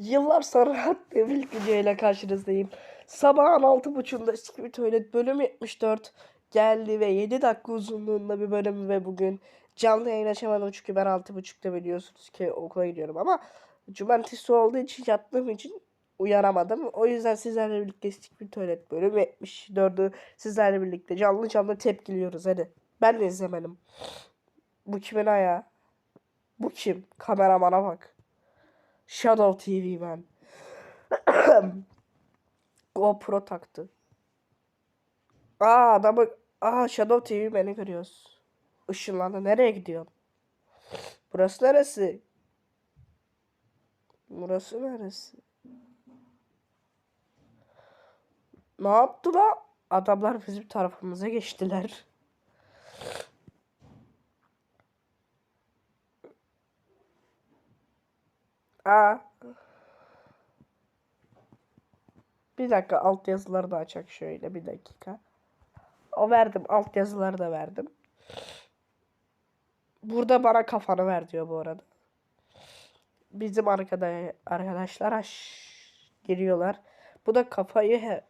Yıllar sonra attığım ilk videoyla karşınızdayım. Sabahın 6.30'da Secret Tuvalet bölüm 74 geldi ve 7 dakika uzunluğunda bir bölüm ve bugün canlı yayın açamadım çünkü ben 6.30'da biliyorsunuz ki okula gidiyorum ama cumartesi olduğu için yattığım için uyanamadım. O yüzden sizlerle birlikte Secret Tuvalet bölüm 74'ü sizlerle birlikte canlı canlı tepkiliyoruz hadi. Ben de izlemedim. Bu kimin ayağı? Bu kim? Kameramana bak. Shadow TV ben. GoPro taktı. Aa adamı Aa Shadow TV beni görüyoruz. Işınlandı. Nereye gidiyorsun? Burası neresi? Burası neresi? Ne yaptı la? Adamlar bizim tarafımıza geçtiler. Aa. Bir dakika alt yazıları da açak şöyle bir dakika. O verdim alt yazıları da verdim. Burada bana kafanı ver diyor bu arada. Bizim arkada arkadaşlar aş geliyorlar. Bu da kafayı he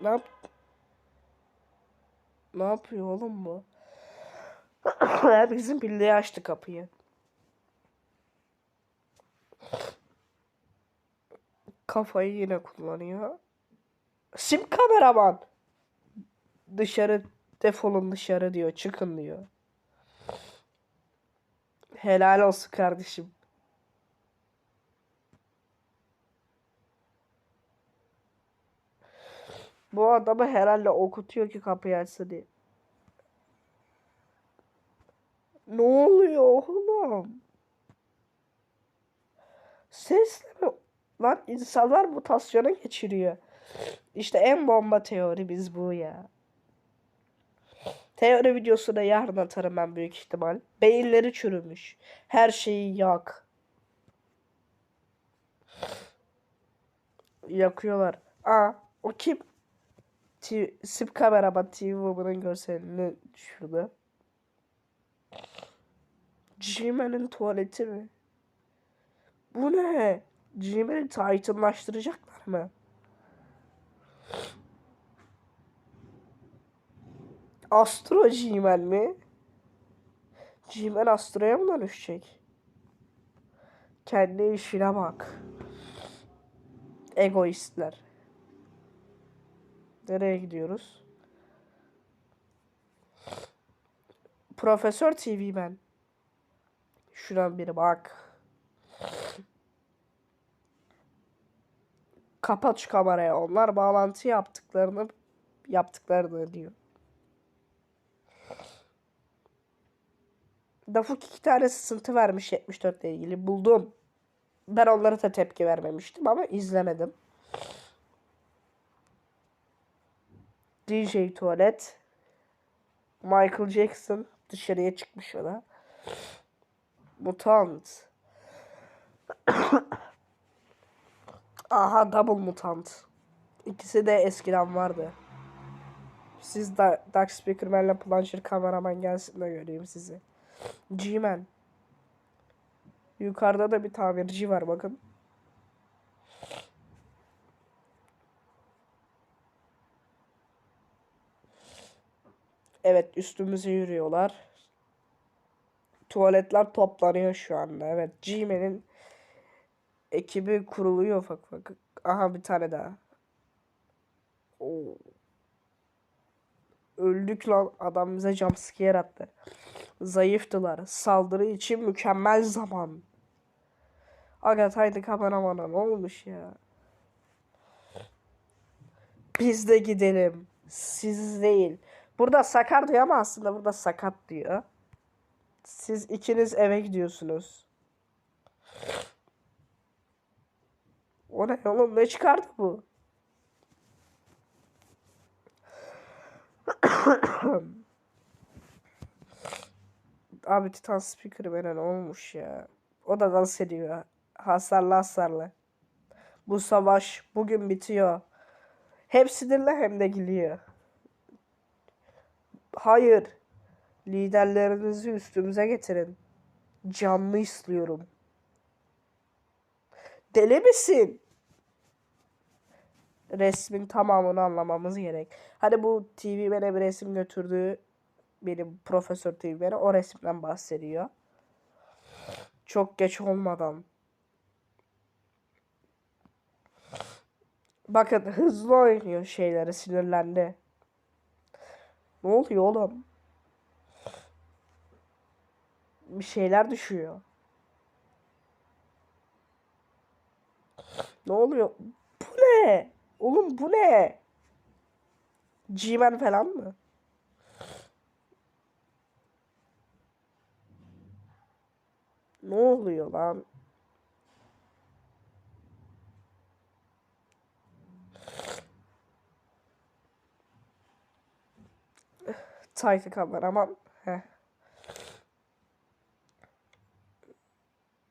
ne yap ne yapıyor oğlum bu? Bizim birliğe açtı kapıyı. Kafayı yine kullanıyor. Sim kameraman. Dışarı defolun dışarı diyor. Çıkın diyor. Helal olsun kardeşim. Bu adamı herhalde okutuyor ki kapıyı açsın diye. Ne oluyor oğlum? Sesle mi? Lan insanlar mutasyona geçiriyor. İşte en bomba teorimiz bu ya. Teori videosunu yarın atarım ben büyük ihtimal. Beyinleri çürümüş. Her şeyi yak. Yakıyorlar. Aa o kim? T Sip kameraman TV Woman'ın görselini düşürdü. G-Man'in tuvaleti mi? Bu ne? G-Man'i Titan'laştıracaklar mı? Astro G-Man mi? G-Man Astro'ya mı dönüşecek? Kendi işine bak. Egoistler. Nereye gidiyoruz? Profesör TV ben. Şuradan biri bak. Kapat şu kamerayı. Onlar bağlantı yaptıklarını yaptıklarını diyor. Dafuk iki tane sızıntı vermiş 74 ile ilgili. Buldum. Ben onlara da tepki vermemiştim ama izlemedim. DJ Tuvalet. Michael Jackson dışarıya çıkmış o da. Mutant. Aha Double Mutant. İkisi de eskiden vardı. Siz da Dark Speakerman'la Plunger kameraman gelsin de göreyim sizi. G-Man. Yukarıda da bir tamirci var bakın. Evet üstümüze yürüyorlar. Tuvaletler toplanıyor şu anda. Evet G-Man'in ekibi kuruluyor ufak ufak. Aha bir tane daha. Oo. Öldük lan. Adam bize jumpscare attı. Zayıftılar. Saldırı için mükemmel zaman. Agat haydi kameramana ne olmuş ya. Biz de gidelim. Siz değil. Burada sakar diyor ama aslında burada sakat diyor. Siz ikiniz eve gidiyorsunuz. O ne oğlum ne çıkardı bu? Abi Titan Speaker veren olmuş ya. O da dans ediyor. Hasarlı hasarlı. Bu savaş bugün bitiyor. Hem sinirli hem de gülüyor. Hayır. Liderlerinizi üstümüze getirin. Canlı istiyorum. Deli misin? Resmin tamamını anlamamız gerek. Hani bu TV bana bir resim götürdü. Benim Profesör TV bana o resimden bahsediyor. Çok geç olmadan. Bakın hızlı oynuyor şeyleri sinirlendi. Ne oluyor oğlum? Bir şeyler düşüyor. Ne oluyor? Bu ne? Oğlum bu ne? G-Man falan mı? Ne oluyor lan? Tayfı kameraman. Heh.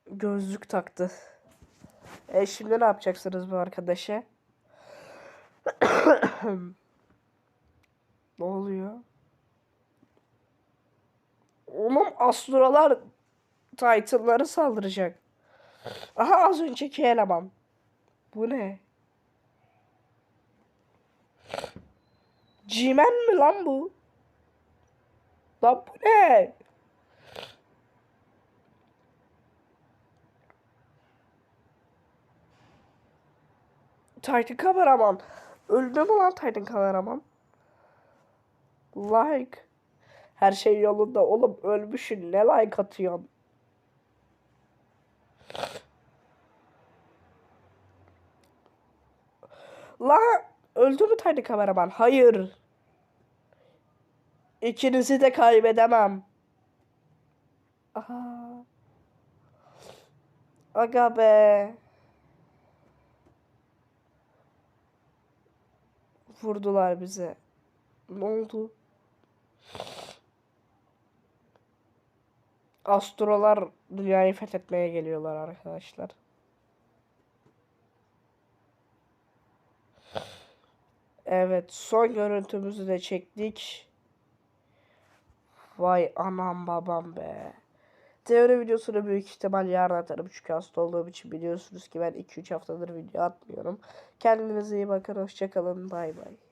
Gözlük taktı. E şimdi ne yapacaksınız bu arkadaşa? ne oluyor? Oğlum astrolar Titan'ları saldıracak. Aha az önceki eleman. Bu ne? G-Man mi lan bu? Lan bu ne? Titan kameraman. Öldü mü lan Titan kameraman? Like. Her şey yolunda. Oğlum ölmüşsün. Ne like atıyorsun? La öldü mü Titan kameraman? Hayır. İkinizi de kaybedemem. Aha. Aga be. Vurdular bize. Ne oldu? Astrolar dünyayı fethetmeye geliyorlar arkadaşlar. Evet, son görüntümüzü de çektik. Vay anam babam be. Teori videosunu büyük ihtimal yarın atarım çünkü hasta olduğum için biliyorsunuz ki ben 2-3 haftadır video atmıyorum. Kendinize iyi bakın, hoşçakalın, bay bay.